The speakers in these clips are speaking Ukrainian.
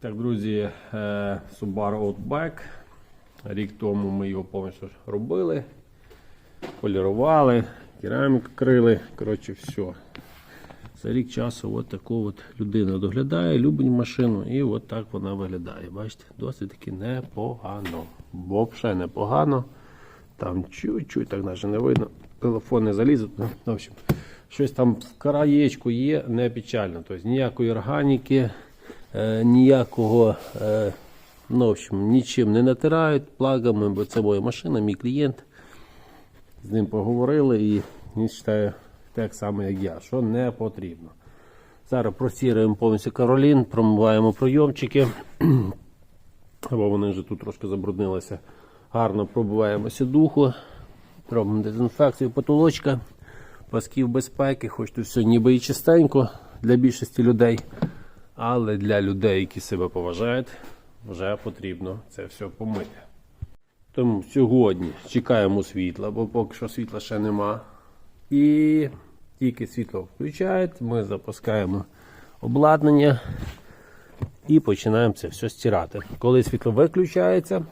Так, друзі, е, Subaru Outback. Рік тому ми його повністю робили, полірували, кераміку крили. Коротше, все. За рік часу от таку от людина доглядає, любить машину і от так вона виглядає. Бачите, досить таки непогано. Бо непогано. Там чуть-чуть так навіть не видно. Телефон не залізуть. Ну, в общем, щось там в краєчку є, не печально. Тобто ніякої органіки, е, ніякого. Е, ну, в общем, нічим не натирають плагами, бо це моя машина, мій клієнт. З ним поговорили і він вважає так само, як я, що не потрібно. Зараз просіруємо повністю каролін, промиваємо пройомчики, бо вони вже тут трошки забруднилися. Гарно пробиваємо сідуху, робимо дезінфекцію потолочка, пасків безпеки, хоч тут все ніби і чистенько для більшості людей. Але для людей, які себе поважають, вже потрібно це все помити. Тому сьогодні чекаємо світла, бо поки що світла ще нема. І тільки світло включають, ми запускаємо обладнання і починаємо це все стирати. Коли світло виключається,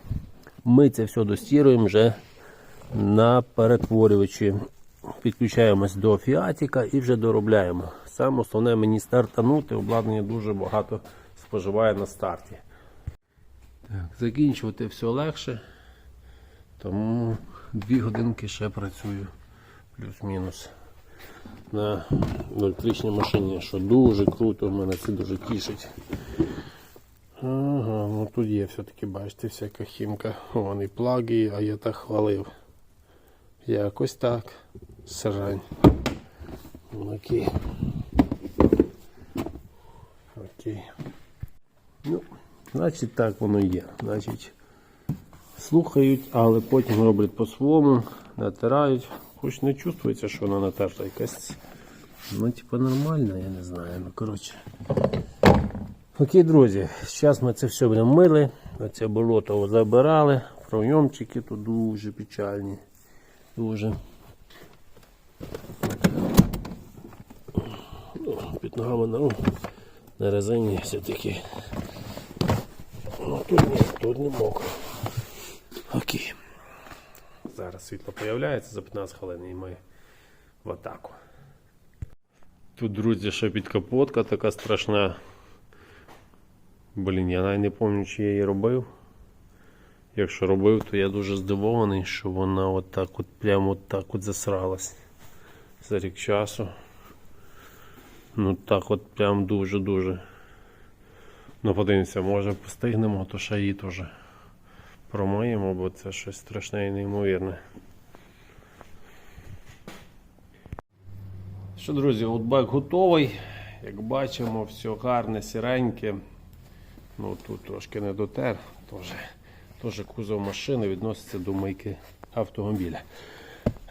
ми це все достіруємо вже на перетворювачі. Підключаємось до фіатіка і вже доробляємо. Саме основне мені стартанути, обладнання дуже багато споживає на старті. Так, закінчувати все легше, тому дві годинки ще працюю плюс-мінус на електричній машині, що дуже круто, мене це дуже тішить. Ага, ну тут є все-таки, бачите, всяка хімка. Вон і плаги, а я так хвалив. Якось так. Срань. Окей. Окей. Ну, значить так воно є. Значить, слухають, але потім роблять по-своєму, натирають. Хоч не чувствується, що вона натерта якась. Ну, типа нормально, я не знаю. Ну, коротше. Окей, друзі, зараз ми це все будемо мили. Оце болото забирали. Пройомчики тут дуже печальні. Дуже. Ну, Під ногами на, на резині все-таки. Ну, тут ні, тут не мокро. Окей. Зараз світло з'являється за 15 хвилин і ми в атаку. Тут, друзі, ще підкапотка така страшна. Блін, я навіть не пам'ятаю, чи я її робив. Якщо робив, то я дуже здивований, що вона отак от прямо от так от засралась за рік часу. Ну так от прям дуже-дуже. Ну подивимося, може постигнемо, то ще її теж промиємо, бо це щось страшне і неймовірне. Що, друзі, outback готовий. Як бачимо, все гарне, сіреньке. Ну тут трошки не дотер, теж кузов машини відноситься до мийки автомобіля.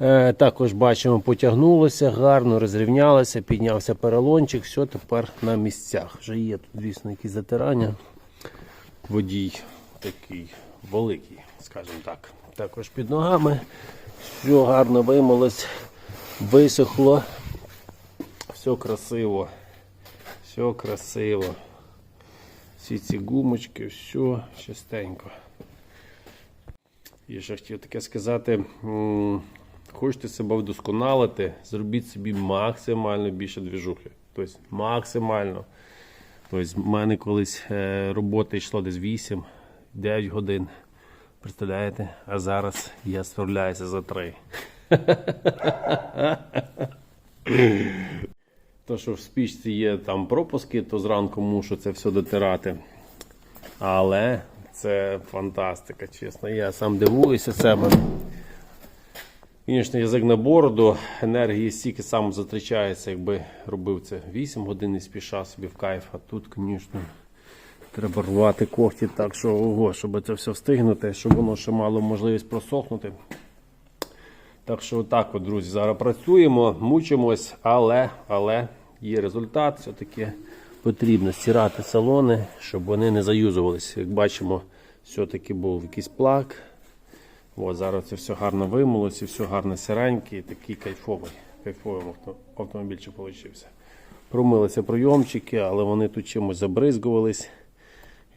Е, також бачимо, потягнулося гарно, розрівнялося, піднявся перелончик, все тепер на місцях. Вже є тут, звісно, якісь затирання. Водій такий великий, скажімо так. Також під ногами. Все гарно вимилось, висохло. Все красиво. Все красиво. Всі ці гумочки, все чистенько. І ще хотів таке сказати, хочете себе вдосконалити, зробіть собі максимально більше двіжухи. Тобто максимально. Тобто, в мене колись е, робота йшло десь 8-9 годин. Представляєте? А зараз я справляюся за 3. То, що в спічці є там пропуски, то зранку мушу це все дотирати. Але це фантастика, чесно. Я сам дивуюся себе. Звісно, язик на бороду, енергії стільки сам затрачається, якби робив це 8 годин і спіша собі в кайф. А тут, звісно, треба рвати когті так, що ого, щоб це все встигнути, щоб воно ще мало можливість просохнути. Так що так, от, друзі, зараз працюємо, мучимось, але, але є результат. Все-таки потрібно стирати салони, щоб вони не заюзувалися. Як бачимо, все-таки був якийсь плак. От, зараз це все гарно вимилося, все гарно сиренький, такий кайфовий. Кайфовий авто- автомобільчик вийшов. Промилися прийомчики, але вони тут чимось забризгувались.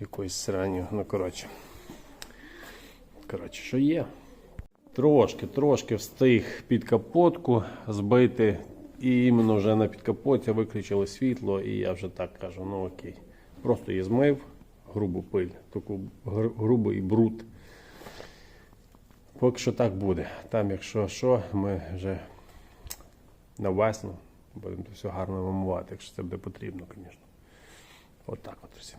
якоюсь сранню. Ну, коротше. Коротше, що є. Трошки, трошки встиг під капотку збити. І іменно вже на підкапоті виключили світло, і я вже так кажу, ну окей. Просто її змив, грубу пиль, таку грубий бруд. Поки що так буде. Там, якщо що, ми вже на весну будемо все гарно вимувати, якщо це буде потрібно, звісно. От так от, друзі.